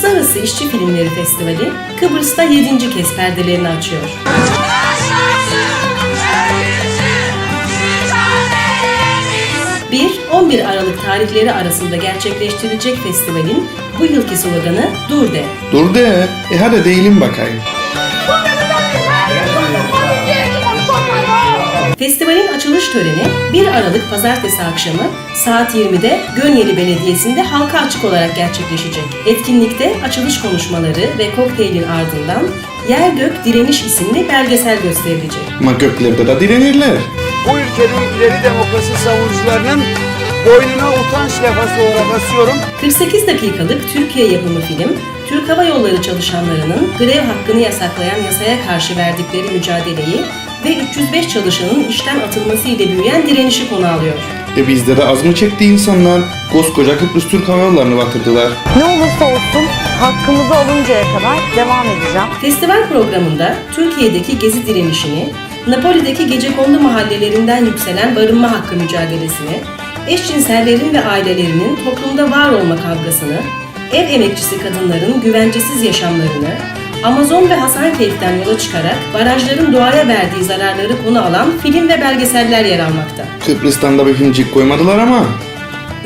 Uluslararası İşçi Filmleri Festivali Kıbrıs'ta 7. kez perdelerini açıyor. 1-11 Aralık tarihleri arasında gerçekleştirilecek festivalin bu yılki sloganı Dur de. Dur de. E hadi değilim bakayım. Festivalin açılış töreni 1 Aralık pazartesi akşamı saat 20'de Gönyeli Belediyesi'nde halka açık olarak gerçekleşecek. Etkinlikte açılış konuşmaları ve kokteylin ardından Yer Gök Direniş isimli belgesel gösterilecek. Ama göklerde de direnirler. bu ülkenin ileri demokrasi savunucularının boynuna utanç levhası olarak asıyorum. 48 dakikalık Türkiye yapımı film, Türk Hava Yolları çalışanlarının grev hakkını yasaklayan yasaya karşı verdikleri mücadeleyi ve 305 çalışanın işten atılması ile büyüyen direnişi konu alıyor. E bizde de az mı çekti insanlar? Koskoca Kıbrıs Türk Hava Yolları'nı batırdılar. Ne olursa olsun hakkımızı alıncaya kadar devam edeceğim. Festival programında Türkiye'deki gezi direnişini, Napoli'deki gecekondu mahallelerinden yükselen barınma hakkı mücadelesini, eşcinsellerin ve ailelerinin toplumda var olma kavgasını, ev emekçisi kadınların güvencesiz yaşamlarını, Amazon ve Hasankeyf'ten yola çıkarak barajların doğaya verdiği zararları konu alan film ve belgeseller yer almakta. Kıbrıs'tan da bir filmcik koymadılar ama.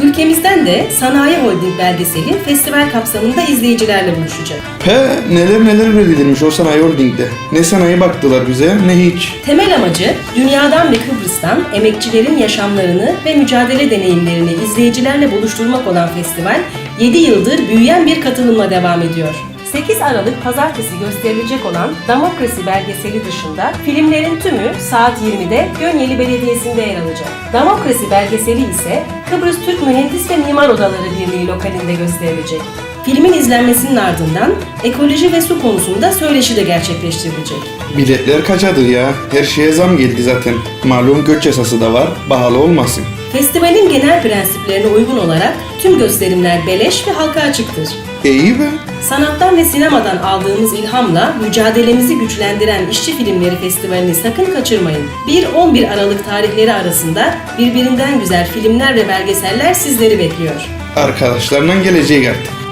Ülkemizden de Sanayi Holding belgeseli festival kapsamında izleyicilerle buluşacak. Pe neler neler üretilmiş o sanayi holdingde. Ne sanayi baktılar bize ne hiç. Temel amacı dünyadan ve Kıbrıs'tan emekçilerin yaşamlarını ve mücadele deneyimlerini izleyicilerle buluşturmak olan festival 7 yıldır büyüyen bir katılımla devam ediyor. 8 Aralık pazartesi gösterilecek olan Demokrasi belgeseli dışında filmlerin tümü saat 20'de Gönyeli Belediyesi'nde yer alacak. Demokrasi belgeseli ise Kıbrıs Türk Mühendis ve Mimar Odaları Birliği lokalinde gösterilecek. Filmin izlenmesinin ardından ekoloji ve su konusunda söyleşi de gerçekleştirilecek. Biletler kaçadır ya. Her şeye zam geldi zaten. Malum göç yasası da var. Pahalı olmasın. Festivalin genel prensiplerine uygun olarak tüm gösterimler beleş ve halka açıktır. E iyi be. Sanattan ve sinemadan aldığımız ilhamla mücadelemizi güçlendiren İşçi Filmleri Festivali'ni sakın kaçırmayın. 1-11 Aralık tarihleri arasında birbirinden güzel filmler ve belgeseller sizleri bekliyor. Arkadaşlarla gelecek artık.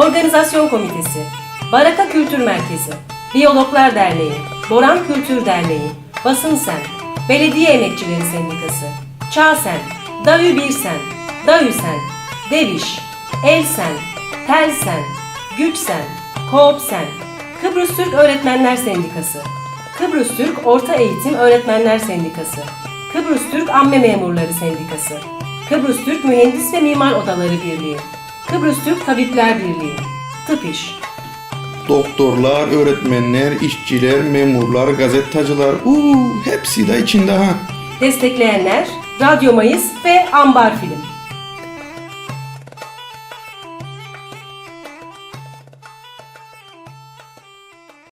Organizasyon Komitesi, Baraka Kültür Merkezi, Biyologlar Derneği, Boran Kültür Derneği, Basın Sen, Belediye Emekçileri Sendikası, Çağsen, Dayü Birsen, Dayüsen, Deviş, Elsen, Telsen, Güçsen, Koopsen, Kıbrıs Türk Öğretmenler Sendikası, Kıbrıs Türk Orta Eğitim Öğretmenler Sendikası, Kıbrıs Türk Amme Memurları Sendikası, Kıbrıs Türk Mühendis ve Mimar Odaları Birliği, Kıbrıs Türk Tabipler Birliği, Tıp İş, Doktorlar, öğretmenler, işçiler, memurlar, gazetacılar. Uuu hepsi de içinde ha. destekleyenler Radyo Mayıs ve Ambar Film.